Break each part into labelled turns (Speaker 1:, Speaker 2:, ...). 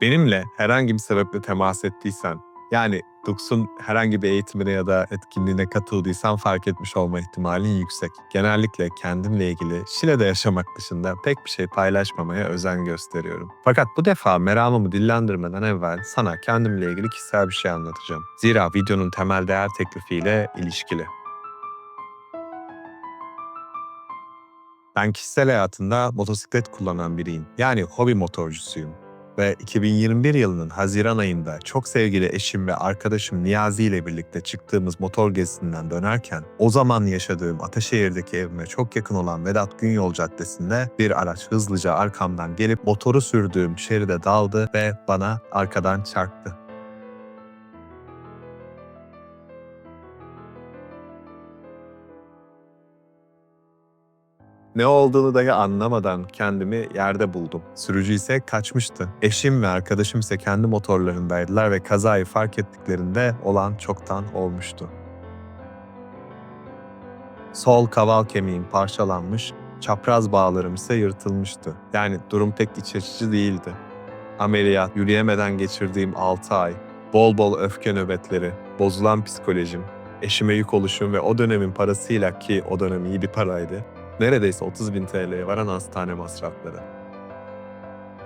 Speaker 1: Benimle herhangi bir sebeple temas ettiysen, yani Dux'un herhangi bir eğitimine ya da etkinliğine katıldıysan fark etmiş olma ihtimalin yüksek. Genellikle kendimle ilgili Şile'de yaşamak dışında pek bir şey paylaşmamaya özen gösteriyorum. Fakat bu defa meramımı dillendirmeden evvel sana kendimle ilgili kişisel bir şey anlatacağım. Zira videonun temel değer teklifiyle ilişkili. Ben kişisel hayatında motosiklet kullanan biriyim. Yani hobi motorcusuyum ve 2021 yılının Haziran ayında çok sevgili eşim ve arkadaşım Niyazi ile birlikte çıktığımız motor gezisinden dönerken o zaman yaşadığım Ataşehir'deki evime çok yakın olan Vedat Günyol Caddesi'nde bir araç hızlıca arkamdan gelip motoru sürdüğüm şeride daldı ve bana arkadan çarptı. Ne olduğunu dahi anlamadan kendimi yerde buldum. Sürücü ise kaçmıştı. Eşim ve arkadaşım ise kendi motorlarındaydılar ve kazayı fark ettiklerinde olan çoktan olmuştu. Sol kaval kemiğim parçalanmış, çapraz bağlarım ise yırtılmıştı. Yani durum pek iç açıcı değildi. Ameliyat, yürüyemeden geçirdiğim 6 ay, bol bol öfke nöbetleri, bozulan psikolojim, eşime yük oluşum ve o dönemin parasıyla ki o dönem iyi bir paraydı, neredeyse 30 bin TL'ye varan hastane masrafları.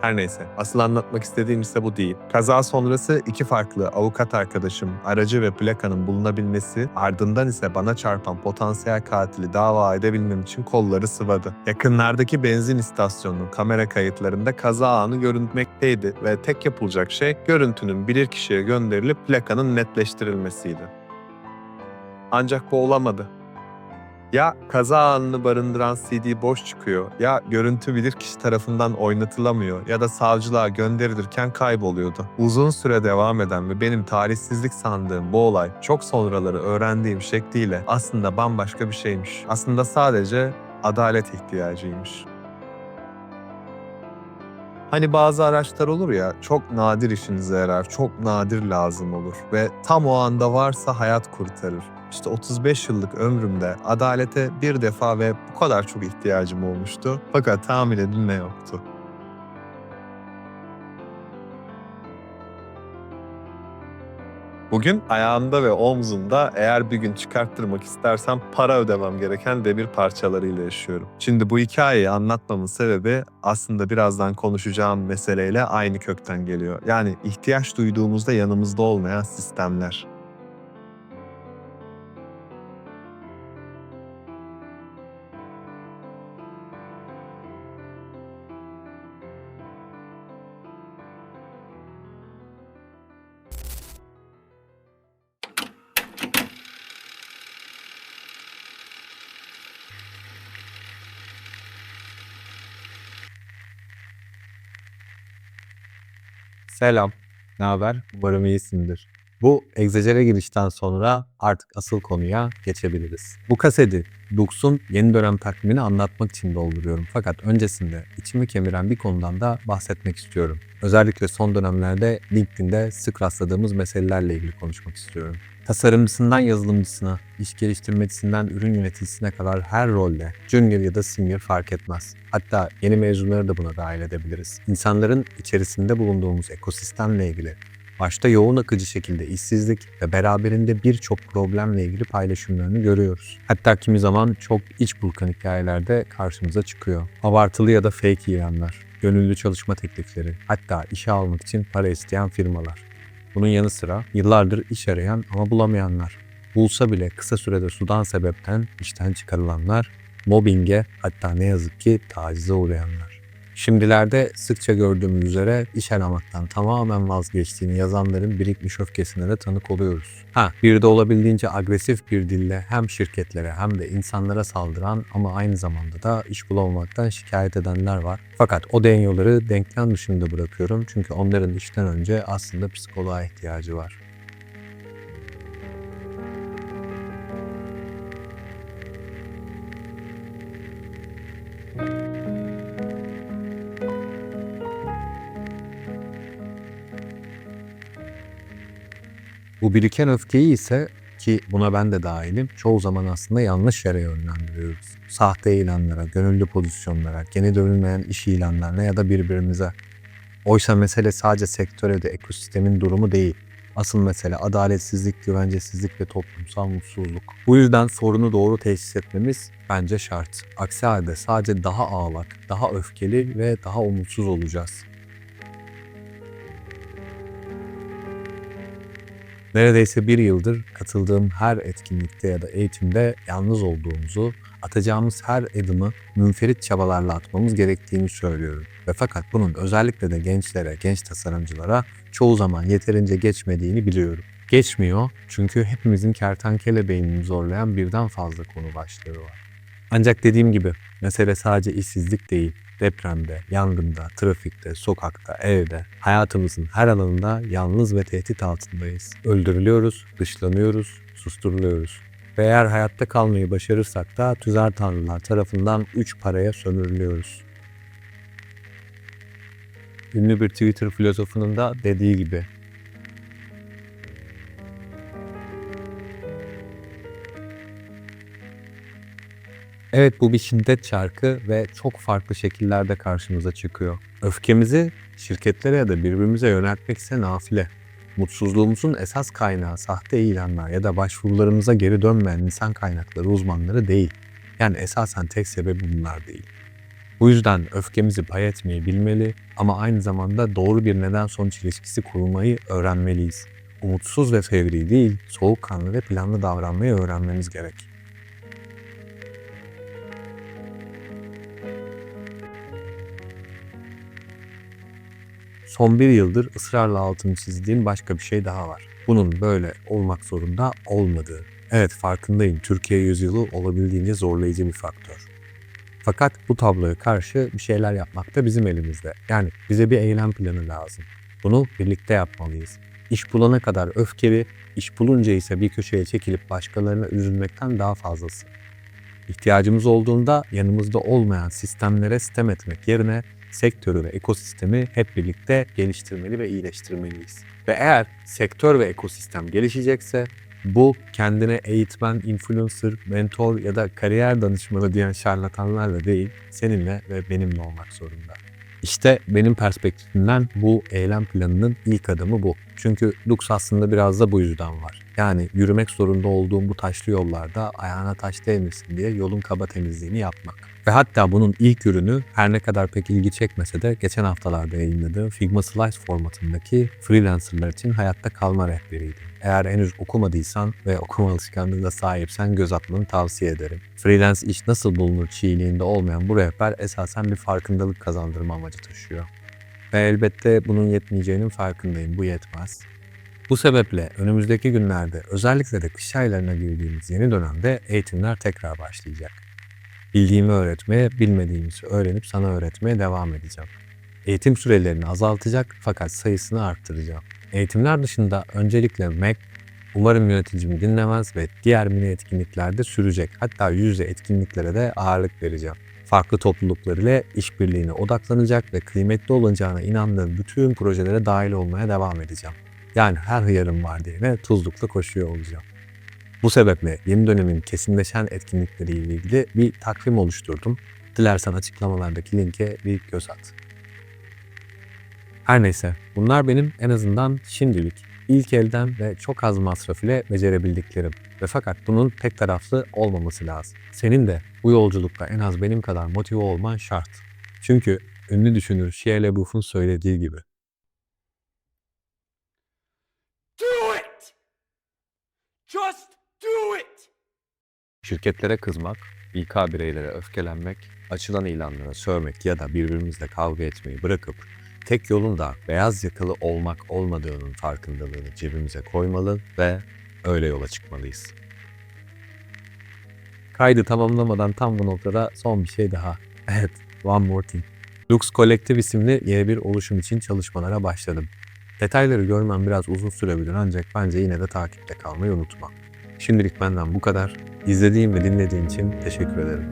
Speaker 1: Her neyse, asıl anlatmak istediğim ise bu değil. Kaza sonrası iki farklı avukat arkadaşım, aracı ve plakanın bulunabilmesi, ardından ise bana çarpan potansiyel katili dava edebilmem için kolları sıvadı. Yakınlardaki benzin istasyonunun kamera kayıtlarında kaza anı görünmekteydi ve tek yapılacak şey görüntünün bilirkişiye gönderilip plakanın netleştirilmesiydi. Ancak bu olamadı. Ya kaza anını barındıran CD boş çıkıyor, ya görüntü bilir kişi tarafından oynatılamıyor ya da savcılığa gönderilirken kayboluyordu. Uzun süre devam eden ve benim tarihsizlik sandığım bu olay çok sonraları öğrendiğim şekliyle aslında bambaşka bir şeymiş. Aslında sadece adalet ihtiyacıymış. Hani bazı araçlar olur ya çok nadir işinize yarar, çok nadir lazım olur ve tam o anda varsa hayat kurtarır. İşte 35 yıllık ömrümde adalete bir defa ve bu kadar çok ihtiyacım olmuştu. Fakat tahmin edin ne yoktu. Bugün ayağımda ve omzumda eğer bir gün çıkarttırmak istersem para ödemem gereken demir parçalarıyla yaşıyorum. Şimdi bu hikayeyi anlatmamın sebebi aslında birazdan konuşacağım meseleyle aynı kökten geliyor. Yani ihtiyaç duyduğumuzda yanımızda olmayan sistemler. Selam, ne haber? Umarım iyisindir. Bu egzajere girişten sonra artık asıl konuya geçebiliriz. Bu kaseti Lux'un yeni dönem takvimini anlatmak için dolduruyorum. Fakat öncesinde içimi kemiren bir konudan da bahsetmek istiyorum. Özellikle son dönemlerde LinkedIn'de sık rastladığımız meselelerle ilgili konuşmak istiyorum. Tasarımcısından yazılımcısına, iş geliştirmecisinden ürün yöneticisine kadar her rolde junior ya da senior fark etmez. Hatta yeni mezunları da buna dahil edebiliriz. İnsanların içerisinde bulunduğumuz ekosistemle ilgili başta yoğun akıcı şekilde işsizlik ve beraberinde birçok problemle ilgili paylaşımlarını görüyoruz. Hatta kimi zaman çok iç burkan hikayelerde karşımıza çıkıyor. Abartılı ya da fake ilanlar, gönüllü çalışma teklifleri, hatta işe almak için para isteyen firmalar. Bunun yanı sıra yıllardır iş arayan ama bulamayanlar. Bulsa bile kısa sürede sudan sebepten işten çıkarılanlar, mobbinge hatta ne yazık ki tacize uğrayanlar. Şimdilerde sıkça gördüğümüz üzere iş aramaktan tamamen vazgeçtiğini yazanların birikmiş öfkesine de tanık oluyoruz. Ha, bir de olabildiğince agresif bir dille hem şirketlere hem de insanlara saldıran ama aynı zamanda da iş bulamamaktan şikayet edenler var. Fakat o denyoları denklem dışında bırakıyorum çünkü onların işten önce aslında psikoloğa ihtiyacı var. Bu biriken öfkeyi ise ki buna ben de dahilim çoğu zaman aslında yanlış yere yönlendiriyoruz. Sahte ilanlara, gönüllü pozisyonlara, geri dönülmeyen iş ilanlarına ya da birbirimize. Oysa mesele sadece sektör da ekosistemin durumu değil. Asıl mesele adaletsizlik, güvencesizlik ve toplumsal mutsuzluk. Bu yüzden sorunu doğru teşhis etmemiz bence şart. Aksi halde sadece daha ağlak, daha öfkeli ve daha umutsuz olacağız. Neredeyse bir yıldır katıldığım her etkinlikte ya da eğitimde yalnız olduğumuzu, atacağımız her adımı münferit çabalarla atmamız gerektiğini söylüyorum. Ve fakat bunun özellikle de gençlere, genç tasarımcılara çoğu zaman yeterince geçmediğini biliyorum. Geçmiyor çünkü hepimizin kertenkele beynini zorlayan birden fazla konu başlığı var. Ancak dediğim gibi mesele sadece işsizlik değil. Depremde, yangında, trafikte, sokakta, evde, hayatımızın her alanında yalnız ve tehdit altındayız. Öldürülüyoruz, dışlanıyoruz, susturuluyoruz. Ve eğer hayatta kalmayı başarırsak da tüzer tanrılar tarafından üç paraya sömürülüyoruz. Ünlü bir Twitter filozofunun da dediği gibi Evet bu bir şiddet çarkı ve çok farklı şekillerde karşımıza çıkıyor. Öfkemizi şirketlere ya da birbirimize yöneltmek ise nafile. Mutsuzluğumuzun esas kaynağı sahte ilanlar ya da başvurularımıza geri dönmeyen insan kaynakları uzmanları değil. Yani esasen tek sebebi bunlar değil. Bu yüzden öfkemizi pay etmeyi bilmeli ama aynı zamanda doğru bir neden sonuç ilişkisi kurmayı öğrenmeliyiz. Umutsuz ve fevri değil, soğukkanlı ve planlı davranmayı öğrenmemiz gerek. Son bir yıldır ısrarla altını çizdiğim başka bir şey daha var. Bunun böyle olmak zorunda olmadığı. Evet farkındayım Türkiye yüzyılı olabildiğince zorlayıcı bir faktör. Fakat bu tabloya karşı bir şeyler yapmak da bizim elimizde. Yani bize bir eylem planı lazım. Bunu birlikte yapmalıyız. İş bulana kadar öfkeli, iş bulunca ise bir köşeye çekilip başkalarına üzülmekten daha fazlası. İhtiyacımız olduğunda yanımızda olmayan sistemlere sitem etmek yerine sektörü ve ekosistemi hep birlikte geliştirmeli ve iyileştirmeliyiz. Ve eğer sektör ve ekosistem gelişecekse bu kendine eğitmen, influencer, mentor ya da kariyer danışmanı diyen şarlatanlarla değil, seninle ve benimle olmak zorunda. İşte benim perspektifimden bu eylem planının ilk adımı bu. Çünkü Lux aslında biraz da bu yüzden var. Yani yürümek zorunda olduğum bu taşlı yollarda ayağına taş değmesin diye yolun kaba temizliğini yapmak. Ve hatta bunun ilk ürünü her ne kadar pek ilgi çekmese de geçen haftalarda yayınladığım Figma Slice formatındaki freelancerlar için hayatta kalma rehberiydi. Eğer henüz okumadıysan ve okuma alışkanlığına sahipsen göz atmanı tavsiye ederim. Freelance iş nasıl bulunur çiğliğinde olmayan bu rehber esasen bir farkındalık kazandırma amacı taşıyor. Ve elbette bunun yetmeyeceğinin farkındayım. Bu yetmez. Bu sebeple önümüzdeki günlerde özellikle de kış aylarına girdiğimiz yeni dönemde eğitimler tekrar başlayacak. Bildiğimi öğretmeye, bilmediğimizi öğrenip sana öğretmeye devam edeceğim. Eğitim sürelerini azaltacak fakat sayısını arttıracağım. Eğitimler dışında öncelikle Mac, umarım yöneticimi dinlemez ve diğer mini etkinliklerde sürecek. Hatta yüz yüze etkinliklere de ağırlık vereceğim. Farklı topluluklar ile işbirliğine odaklanacak ve kıymetli olacağına inandığım bütün projelere dahil olmaya devam edeceğim. Yani her hıyarım var diye de tuzlukla koşuyor olacağım. Bu sebeple yeni dönemin kesinleşen etkinlikleriyle ilgili bir takvim oluşturdum. Dilersen açıklamalardaki linke bir göz at. Her neyse bunlar benim en azından şimdilik ilk elden ve çok az masraf ile becerebildiklerim. Ve fakat bunun tek taraflı olmaması lazım. Senin de bu yolculukta en az benim kadar motive olman şart. Çünkü ünlü düşünür Shia LaBeouf'un söylediği gibi
Speaker 2: Do it! Just!
Speaker 1: Şirketlere kızmak, İK bireylere öfkelenmek, açılan ilanlara sövmek ya da birbirimizle kavga etmeyi bırakıp tek yolun da beyaz yakalı olmak olmadığının farkındalığını cebimize koymalı ve öyle yola çıkmalıyız. Kaydı tamamlamadan tam bu noktada son bir şey daha. Evet, one more thing. Lux Collective isimli yeni bir oluşum için çalışmalara başladım. Detayları görmem biraz uzun sürebilir ancak bence yine de takipte kalmayı unutma. Şimdilik benden bu kadar. İzlediğin ve dinlediğin için teşekkür ederim.